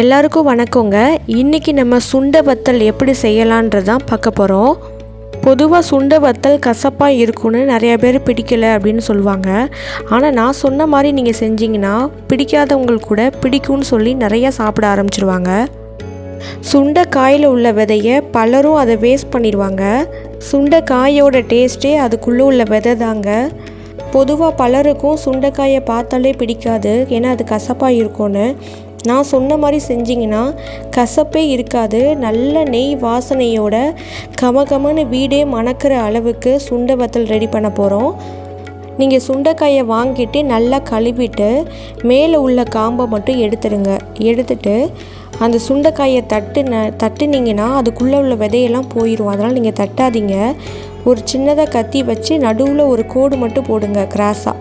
எல்லாருக்கும் வணக்கங்க. இன்றைக்கி நம்ம சுண்டை வத்தல் எப்படி செய்யலான்றது தான் பார்க்க போகிறோம் பொதுவாக சுண்டை வத்தல் கசப்பாக இருக்கும்னு நிறையா பேர் பிடிக்கலை அப்படின்னு சொல்லுவாங்க. ஆனால் நான் சொன்ன மாதிரி நீங்கள் செஞ்சீங்கன்னா பிடிக்காதவங்களுக்கு கூட பிடிக்கும்னு சொல்லி நிறையா சாப்பிட ஆரம்பிச்சிருவாங்க. சுண்டைக்காயில் உள்ள விதையை பலரும் அதை வேஸ்ட் பண்ணிடுவாங்க. சுண்டைக்காயோட டேஸ்ட்டே அதுக்குள்ளே உள்ள விதை தாங்க. பொதுவாக பலருக்கும் சுண்டைக்காயை பார்த்தாலே பிடிக்காது. ஏன்னா அது கசப்பாக இருக்கும்னு. நான் சொன்ன மாதிரி செஞ்சிங்கன்னா கசப்பே இருக்காது. நல்ல நெய் வாசனையோட கமகமன்னு வீடே மணக்கிற அளவுக்கு சுண்டை வத்தல் ரெடி பண்ண போகிறோம் நீங்கள் சுண்டைக்காயை வாங்கிட்டு நல்லா கழுவிட்டு மேலே உள்ள காம்பை மட்டும் எடுத்துடுங்க. எடுத்துட்டு அந்த சுண்டைக்காயை தட்டுன தட்டுனீங்கன்னா அதுக்குள்ளே உள்ள விதையெல்லாம் போயிடும் அதனால் நீங்கள் தட்டாதீங்க. ஒரு சின்னதாக கத்தி வச்சு நடுவில் ஒரு கோடு மட்டும் போடுங்க கிராஸாக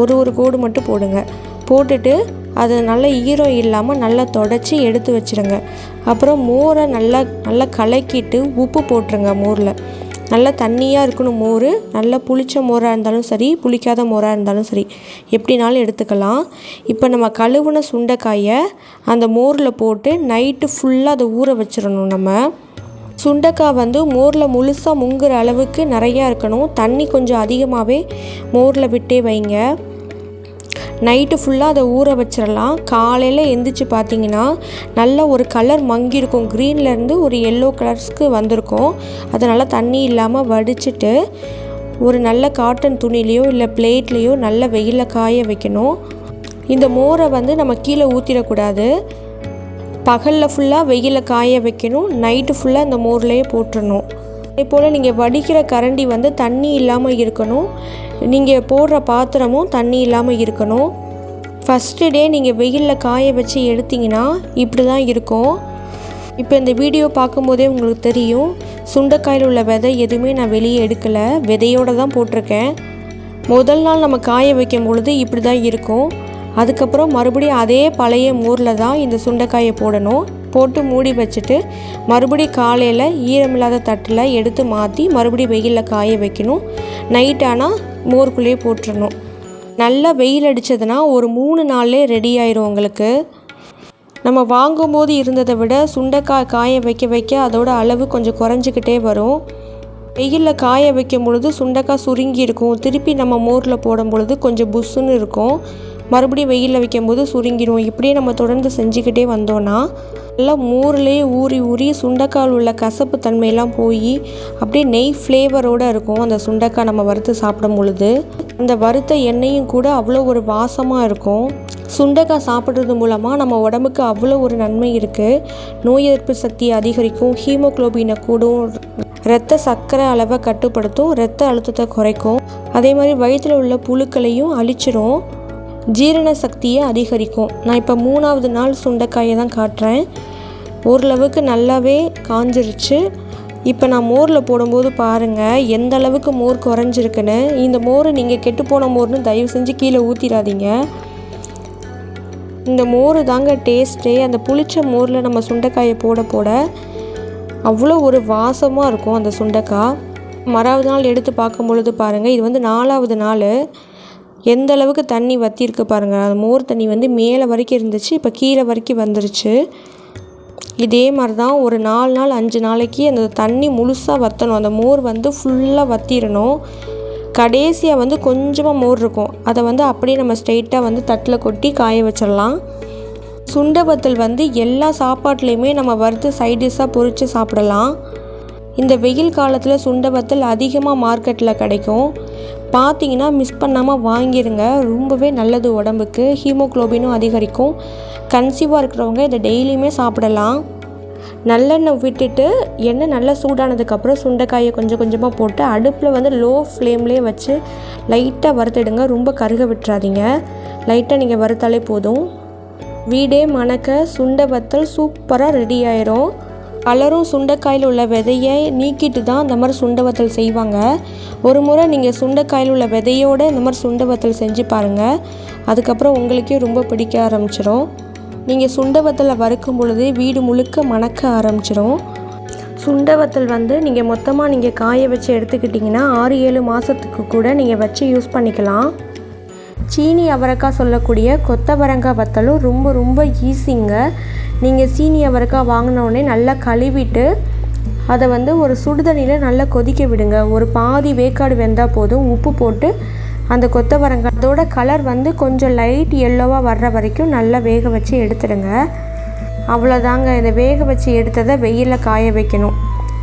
ஒரு ஒரு கோடு மட்டும் போடுங்க. போட்டுட்டு அது நல்லா ஈரம் இல்லாமல் நல்லா தொடச்சி எடுத்து வச்சுருங்க. அப்புறம் மோரை நல்லா நல்லா கலக்கிட்டு உப்பு போட்டுருங்க மோரில். நல்லா தண்ணியாக இருக்கணும் மோர். நல்லா புளிச்ச மோராக இருந்தாலும் சரி புளிக்காத மோராக இருந்தாலும் சரி. எப்படினாலும் எடுத்துக்கலாம். இப்போ நம்ம கழுவுன சுண்டைக்காயை அந்த மோரில் போட்டு நைட்டு ஃபுல்லாக அதை ஊற வச்சிடணும் நம்ம. சுண்டைக்காய் வந்து மோரில் முழுசாக முங்குற அளவுக்கு நிறையா இருக்கணும். தண்ணி கொஞ்சம் அதிகமாகவே மோரில் விட்டே வைங்க. நைட்டு ஃபுல்லாக அதை ஊற வச்சிடலாம். காலையில் எந்திரிச்சு பார்த்தீங்கன்னா நல்ல ஒரு கலர் மங்கியிருக்கும் க்ரீன்லேருந்து ஒரு எல்லோ கலர்ஸ்க்கு வந்திருக்கும். அதை நல்லா தண்ணி இல்லாமல் வடிச்சிட்டு ஒரு நல்ல காட்டன் துணிலேயோ இல்லை பிளேட்லேயோ நல்ல வெயிலில் காய வைக்கணும். இந்த மோரை வந்து நம்ம கீழே ஊற்றிடக்கூடாது பகலில் ஃபுல்லாக வெயிலில் காய வைக்கணும். நைட்டு ஃபுல்லாக இந்த மோர்லேயே போட்டுடணும். அதே போல் நீங்கள் வடிக்கிற கரண்டி வந்து தண்ணி இல்லாமல் இருக்கணும். நீங்கள் போடுற பாத்திரமும் தண்ணி இல்லாமல் இருக்கணும். ஃபஸ்ட்டு டே நீங்கள் வெயிலில் காய வச்சு எடுத்தீங்கன்னா இப்படி தான் இருக்கும். இப்போ இந்த வீடியோ பார்க்கும்போதே உங்களுக்கு தெரியும். சுண்டைக்காயில் உள்ள விதை எதுவுமே நான் வெளியே எடுக்கலை. விதையோடு தான் போட்டிருக்கேன். முதல் நாள் நம்ம காய வைக்கும் பொழுது இப்படி தான் இருக்கும். அதுக்கப்புறம் மறுபடியும் அதே பழைய மோரில் தான் இந்த சுண்டைக்காயை போடணும். போட்டு மூடி வச்சுட்டு மறுபடியும் காலையில் ஈரமில்லாத தட்டில் எடுத்து மாற்றி மறுபடியும் வெயிலில் காய வைக்கணும். நைட் ஆனால் மோருக்குள்ளேயே போட்டுடணும் நல்லா வெயில் அடித்ததுன்னா ஒரு மூணு நாள்லேயே ரெடி ஆயிரும் உங்களுக்கு. நம்ம வாங்கும்போது இருந்ததை விட சுண்டைக்காய் காய வைக்க வைக்க அதோட அளவு கொஞ்சம் குறைஞ்சிக்கிட்டே வரும். வெயிலில் காய வைக்கும் பொழுது சுண்டைக்காய் சுருங்கி இருக்கும். திருப்பி நம்ம மோரில் போடும் பொழுது கொஞ்சம் புஷ்ஷுன்னு இருக்கும். மறுபடியும் வெயிலில் வைக்கும்போது சுருங்கிடும். இப்படியே நம்ம தொடர்ந்து செஞ்சுக்கிட்டே வந்தோன்னா நல்லா மோர்லேயே ஊறி ஊறி சுண்டைக்கால் உள்ள கசப்பு தன்மையெல்லாம் போய் அப்படியே நெய் ஃப்ளேவரோடு இருக்கும். அந்த சுண்டைக்காய் நம்ம வறுத்து சாப்பிடும் பொழுது அந்த வறுத்த எண்ணெயும் கூட அவ்வளோ ஒரு வாசமாக இருக்கும். சுண்டைக்காய் சாப்பிட்றது மூலமாக நம்ம உடம்புக்கு அவ்வளோ ஒரு நன்மை இருக்குது நோய் எதிர்ப்பு சக்தியை அதிகரிக்கும். ஹீமோக்ளோபினை கூடும். இரத்த சர்க்கரை அளவை கட்டுப்படுத்தும். இரத்த அழுத்தத்தை குறைக்கும். அதே மாதிரி வயிற்றில் உள்ள புழுக்களையும் அழிச்சிரும். ஜீரண சக்தியை அதிகரிக்கும். நான் இப்போ மூணாவது நாள் சுண்டைக்காயை தான் காட்டுறேன். ஓரளவுக்கு நல்லாவே காஞ்சிருச்சு. இப்போ நான் மோரில் போடும்போது பாருங்கள் எந்த அளவுக்கு மோர் குறைஞ்சிருக்குன்னு. இந்த மோர் நீங்கள் கெட்டுப்போன மோர்னு தயவு செஞ்சு கீழே ஊற்றிடாதீங்க இந்த மோர் தாங்க டேஸ்ட்டே. அந்த புளிச்ச மோரில் நம்ம சுண்டைக்காயை போட போட அவ்வளோ ஒரு வாசமாக இருக்கும் அந்த சுண்டைக்காய் மறாவது நாள் எடுத்து பார்க்கும் பொழுது பாருங்கள் இது வந்து நாலாவது நாள். எந்த அளவுக்கு தண்ணி வற்றிருக்கு பாருங்கள் அந்த மோர் தண்ணி வந்து மேலே வரைக்கும் இருந்துச்சு இப்போ கீழே வரைக்கும் வந்துருச்சு. இதே மாதிரி தான் ஒரு நாலு நாள் அஞ்சு நாளைக்கு அந்த தண்ணி முழுசாக வற்றணும் அந்த மோர் வந்து ஃபுல்லாக வற்றிடணும் கடைசியாக வந்து கொஞ்சமாக மோர் இருக்கும். அதை வந்து அப்படியே நம்ம ஸ்ட்ரெயிட்டாக வந்து தட்டில் கொட்டி காய வச்சிடலாம் சுண்டை வத்தல் வந்து எல்லா சாப்பாட்லேயுமே நம்ம வறுத்து சைடிஷாக பொறித்து சாப்பிடலாம். இந்த வெயில் காலத்தில் சுண்டை வத்தல் அதிகமாக மார்க்கெட்டில் கிடைக்கும். பார்த்தீங்கன்னா மிஸ் பண்ணாமல் வாங்கிடுங்க ரொம்பவே நல்லது உடம்புக்கு. ஹீமோக்ளோபினும் அதிகரிக்கும். கன்சீவாக இருக்கிறவங்க இதை டெய்லியுமே சாப்பிடலாம். நல்லெண்ணெய் விட்டுட்டு எண்ணெய் நல்லா சூடானதுக்கப்புறம் சுண்டைக்காயை கொஞ்சம் கொஞ்சமாக போட்டு அடுப்பில் வந்து லோ ஃப்ளேம்லேயே வச்சு லைட்டாக வறுத்துடுங்க. ரொம்ப கருக விட்டுறாதீங்க. லைட்டாக நீங்கள் வறுத்தாலே போதும். வீடே மணக்க சுண்டை வத்தல் சூப்பராக ரெடி ஆயிரும். பலரும் சுண்டைக்காயில் உள்ள விதையை நீக்கிட்டு தான் இந்த மாதிரி சுண்டை வத்தல் செய்வாங்க. ஒரு முறை நீங்கள் சுண்டைக்காயில் உள்ள விதையோடு இந்த மாதிரி சுண்டை வத்தல் செஞ்சு பாருங்கள் அதுக்கப்புறம் உங்களுக்கே ரொம்ப பிடிக்க ஆரம்பிச்சிடும் நீங்கள் சுண்டை வத்தலை வறுக்கும் பொழுது வீடு முழுக்க மணக்க ஆரம்பிச்சிடும் சுண்டை வத்தல் வந்து நீங்கள் மொத்தமாக நீங்கள் காய வச்சு எடுத்துக்கிட்டிங்கன்னா ஆறு ஏழு மாதத்துக்கு கூட நீங்கள் வச்சு யூஸ் பண்ணிக்கலாம். சீனி அவரைக்காய் சொல்லக்கூடிய கொத்தவரங்காய் வத்தலும் ரொம்ப ரொம்ப ஈஸிங்க. நீங்கள் சீனி அவரைக்காய் வாங்கினோடனே நல்லா கழுவிட்டு அதை வந்து ஒரு சுடுதண்ணியில் நல்லா கொதிக்க விடுங்க. ஒரு பாதி வேக்காடு வெந்தால் போதும். உப்பு போட்டு அந்த கொத்தவரங்காய் அதோட கலர் வந்து கொஞ்சம் லைட் எல்லோவாக வர்ற வரைக்கும் நல்லா வேக வச்சு எடுத்துடுங்க. அவ்வளோதாங்க இதை வேக வச்சு எடுத்ததை வெயிலில் காய வைக்கணும்.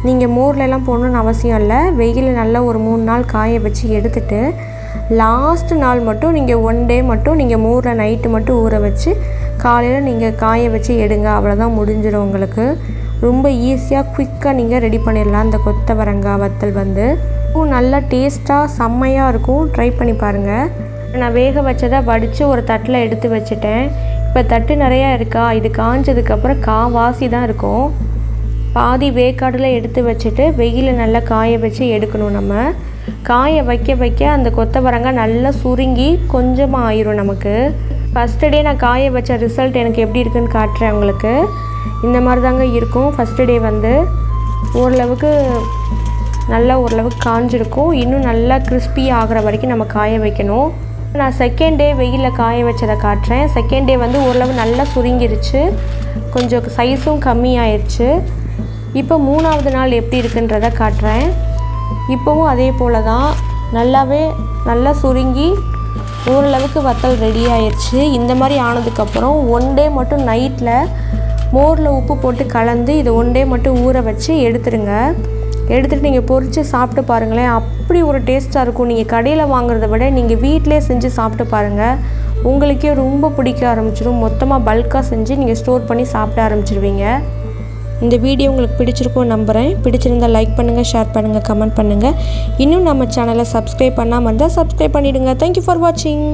நீங்கள் மோர்லெலாம் போடணுன்னு அவசியம் இல்லை. வெயிலில் நல்லா ஒரு மூணு நாள் காய வச்சு எடுத்துட்டு லாஸ்ட் நாள் மட்டும் நீங்கள் ஒன் டே மட்டும் நீங்கள் மூரில் நைட்டு மட்டும் ஊற வச்சு காலையில் நீங்கள் காய வச்சு எடுங்க. அவ்வளோதான் முடிஞ்சிடும் உங்களுக்கு. ரொம்ப ஈஸியாக குயிக்காக நீங்கள் ரெடி பண்ணிடலாம். இந்த கொத்தவரங்காய் வத்தல் வந்து. நல்லா டேஸ்ட்டாக செம்மையாக இருக்கும். ட்ரை பண்ணி பாருங்கள் நான் வேக வச்சதை வடித்து ஒரு தட்டில் எடுத்து வச்சுட்டேன். இப்போ தட்டு நிறையா இருக்கா? இது காஞ்சதுக்கப்புறம் காவாசி தான் இருக்கும். பாதி வேக்காடில் எடுத்து வச்சுட்டு வெயிலில் நல்லா காய வச்சு எடுக்கணும் நம்ம. காய வைக்க வைக்க அந்த கொத்தவரங்காய் நல்லா சுருங்கி கொஞ்சமாக ஆயிரும் நமக்கு. ஃபஸ்ட்டு டே நான் காய வச்ச ரிசல்ட் எனக்கு எப்படி இருக்குன்னு காட்டுறேன் உங்களுக்கு. இந்த மாதிரி தாங்க இருக்கும். ஃபஸ்ட்டு டே வந்து ஓரளவுக்கு நல்லா ஓரளவுக்கு காஞ்சிருக்கும். இன்னும் நல்லா கிறிஸ்பி ஆகிற வரைக்கும் நம்ம காய வைக்கணும். நான் செகண்ட் டே வெயிலில் காய வச்சதை காட்டுறேன். செகண்ட் டே வந்து ஓரளவு நல்லா சுருங்கிருச்சு. கொஞ்சம் சைஸும் கம்மியாயிருச்சு. இப்போ மூணாவது நாள் எப்படி இருக்குன்றதை காட்டுறேன். இப்போவும் அதே போல் தான் நல்லாவே நல்லா சுருங்கி ஓரளவுக்கு வத்தல் ரெடி ஆயிடுச்சு இந்த மாதிரி ஆனதுக்கப்புறம் ஒன் டே மட்டும் நைட்டில் மோரில் உப்பு போட்டு கலந்து இதை ஒன் டே மட்டும் ஊற வச்சு எடுத்துடுங்க. எடுத்துகிட்டு நீங்கள் பொறித்து சாப்பிட்டு பாருங்களேன். அப்படி ஒரு டேஸ்ட்டாக இருக்கும். நீங்கள் கடையில் வாங்குறத விட நீங்கள் வீட்டிலே செஞ்சு சாப்பிட்டு பாருங்கள் உங்களுக்கே ரொம்ப பிடிக்க ஆரம்பிச்சிடும். மொத்தமாக பல்காக செஞ்சு நீங்கள் ஸ்டோர் பண்ணி சாப்பிட ஆரம்பிச்சிருவீங்க. இந்த வீடியோ உங்களுக்கு பிடிச்சிருக்கும் நம்புகிறேன் பிடிச்சிருந்தால் லைக் பண்ணுங்கள் ஷேர் பண்ணுங்கள் கமெண்ட் பண்ணுங்கள் இன்னும் நம்ம சேனலை சப்ஸ்கிரைப் பண்ணாமல் இருந்தால் சப்ஸ்கிரைப் பண்ணிவிடுங்க தேங்க்யூ ஃபார் வாட்சிங்